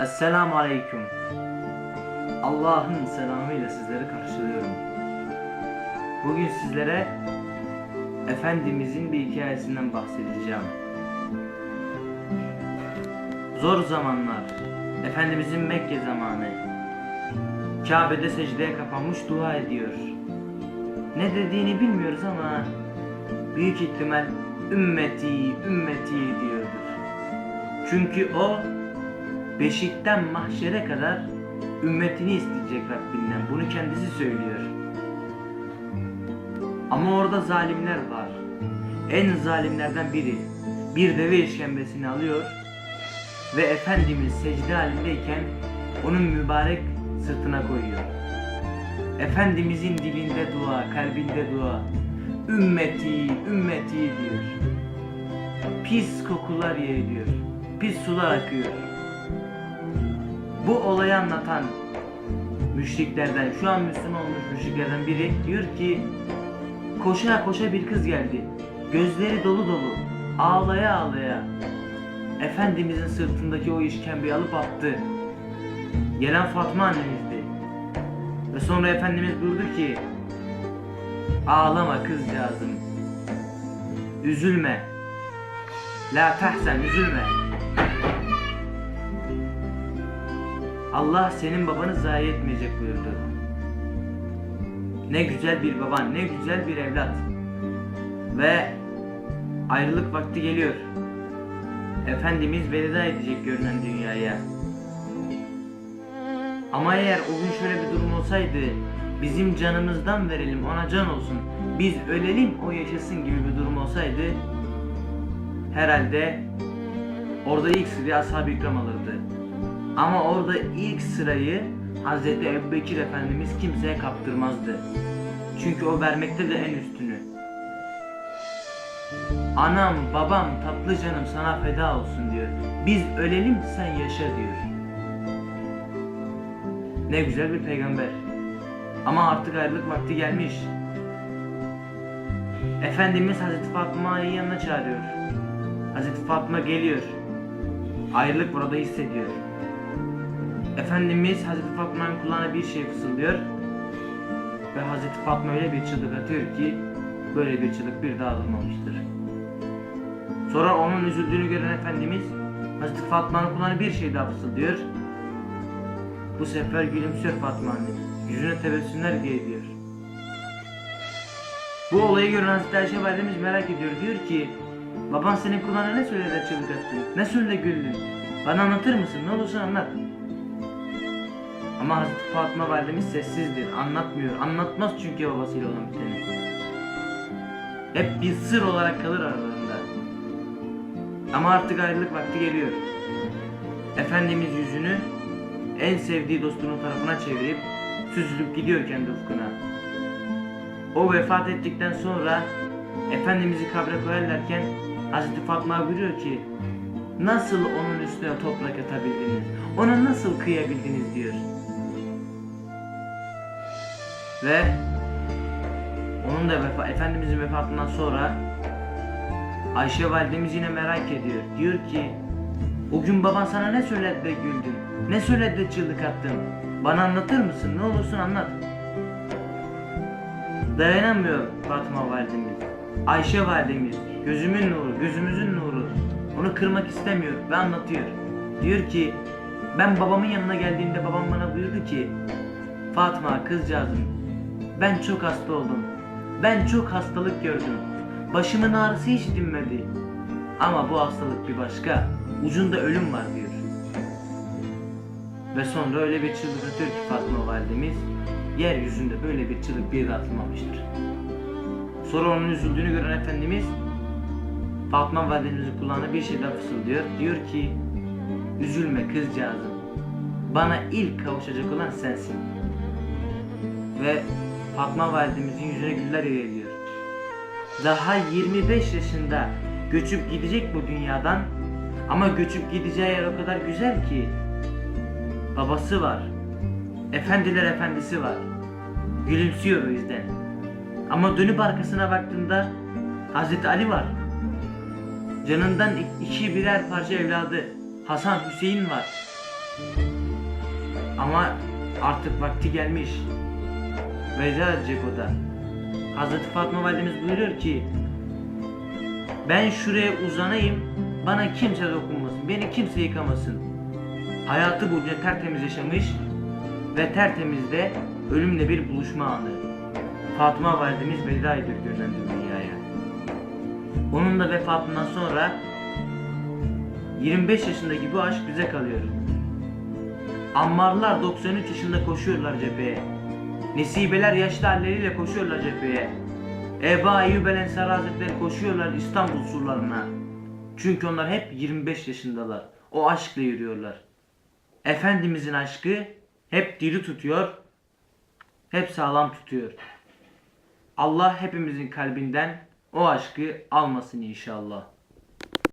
Esselamu Aleyküm. Allah'ın selamıyla sizleri karşılıyorum. Bugün sizlere Efendimizin bir hikayesinden bahsedeceğim. Zor zamanlar, Efendimizin Mekke zamanı. Kabe'de secdeye kapanmış dua ediyor. Ne dediğini bilmiyoruz ama büyük ihtimal ümmeti, ümmeti diyordur. Çünkü o beşikten mahşere kadar ümmetini isteyecek Rabbinden. Bunu kendisi söylüyor. Ama orada zalimler var. En zalimlerden biri bir deve işkembesini alıyor ve Efendimiz secde halindeyken onun mübarek sırtına koyuyor. Efendimizin dilinde dua, kalbinde dua. Ümmeti, ümmeti diyor. Pis kokular yayılıyor. Pis sular akıyor. Bu olayı anlatan müşriklerden, şu an Müslüman olmuş müşriklerden biri diyor ki koşa koşa bir kız geldi. Gözleri dolu dolu, ağlaya ağlaya Efendimizin sırtındaki o işkembeyi alıp attı. Gelen Fatma annemizdi. Ve sonra Efendimiz buyurdu ki Ağlama kızcağızım. Üzülme. La tahsen üzülme. Allah senin babanı zayi etmeyecek buyurdu. Ne güzel bir baban, ne güzel bir evlat. Ve ayrılık vakti geliyor. Efendimiz veda edecek görünen dünyaya. Ama eğer o gün şöyle bir durum olsaydı, bizim canımızdan verelim ona can olsun, biz ölelim o yaşasın gibi bir durum olsaydı, herhalde orada ilk sırayı ashab-ı ikram alırdı. Ama orada ilk sırayı Hz. Ebubekir Efendimiz kimseye kaptırmazdı. Çünkü o vermekte de en üstünü. Anam, babam, tatlı canım sana feda olsun diyor. Biz ölelim sen yaşa diyor. Ne güzel bir peygamber. Ama artık ayrılık vakti gelmiş. Efendimiz Hazreti Fatma'yı yanına çağırıyor. Hazreti Fatma geliyor. Ayrılık burada hissediyor. Efendimiz Hazreti Fatma'nın kulağına bir şey fısıldıyor. Ve Hazreti Fatma öyle bir çığlık atıyor ki böyle bir çığlık bir daha duymamıştır. Sonra onun üzüldüğünü gören Efendimiz Hazreti Fatma'nın kulağına bir şey daha fısıldıyor. Bu sefer gülümsüyor Fatma anne. Yüzüne tebessümler geliyor. Bu olayı gören Hazreti Ayşe validemiz merak ediyor. Diyor ki baban senin kulağına ne söyledi çığlık attı? Ne söyledi güldün? Bana anlatır mısın? Ne olursa anlat. Ama Hazreti Fatma validemiz sessizdir. Anlatmıyor. Anlatmaz çünkü babasıyla olan biteni. Hep bir sır olarak kalır aralarında. Ama artık ayrılık vakti geliyor. Efendimiz yüzünü en sevdiği dostunun tarafına çevirip süzülüp gidiyor kendi ufkuna. O vefat ettikten sonra Efendimiz'i kabre koyarlarken Hazreti Fatma buyuruyor ki Nasıl onun üstüne toprak atabildiniz? Ona nasıl kıyabildiniz diyor. Ve onun da vefa, Efendimizin vefatından sonra Ayşe validemiz yine merak ediyor. Diyor ki o gün baban sana ne söyledi de güldün? Ne söyledi de çığlık attın? Bana anlatır mısın? Ne olursun anlat. Dayanamıyor Fatıma validemiz. Ayşe validemiz, gözümün nuru, gözümüzün nuru. Onu kırmak istemiyor ve anlatıyor. Diyor ki, ben babamın yanına geldiğimde babam bana buyurdu ki, Fatma kızcağızım, ben çok hasta oldum. Ben çok hastalık gördüm. Başımın ağrısı hiç dinmedi. Ama bu hastalık bir başka. Ucunda ölüm var diyor. Ve sonra öyle bir çığlık atıyor ki Fatma validemiz, yeryüzünde böyle bir çığlık bir daha atılmamıştır. Sonra onun üzüldüğünü gören Efendimiz Fatma validemizin kulağına bir şey daha fısıldıyor. Diyor ki üzülme kızcağızım. Bana ilk kavuşacak olan sensin. Ve Fatma validemizin yüzüne güller yayılıyor. Daha 25 yaşında göçüp gidecek bu dünyadan ama göçüp gideceği yer o kadar güzel ki babası var. Efendiler efendisi var. Gülümsüyor o yüzden. Ama dönüp arkasına baktığında Hazreti Ali var. Canından iki birer parça evladı Hasan Hüseyin var. Ama artık vakti gelmiş. Veda edecek o da. Hazreti Fatma validemiz buyuruyor ki ben şuraya uzanayım bana kimse dokunmasın beni kimse yıkamasın. Hayatı boyunca tertemiz yaşamış ve tertemizde ölümle bir buluşma anı. Fatıma validemiz veda ediyor görünen dünyaya. Onun da vefatından sonra 25 yaşındaki bu aşk bize kalıyor. Ammarlar 93 yaşında koşuyorlar cepheye. Nesibeler yaşlı halleriyle koşuyorlar cepheye. Eba Eyyub el Ensari Hazretleri koşuyorlar İstanbul surlarına. Çünkü onlar hep 25 yaşındalar. O aşkla yürüyorlar. Efendimizin aşkı hep diri tutuyor, hep sağlam tutuyor. Allah hepimizin kalbinden o aşkı almasın inşallah.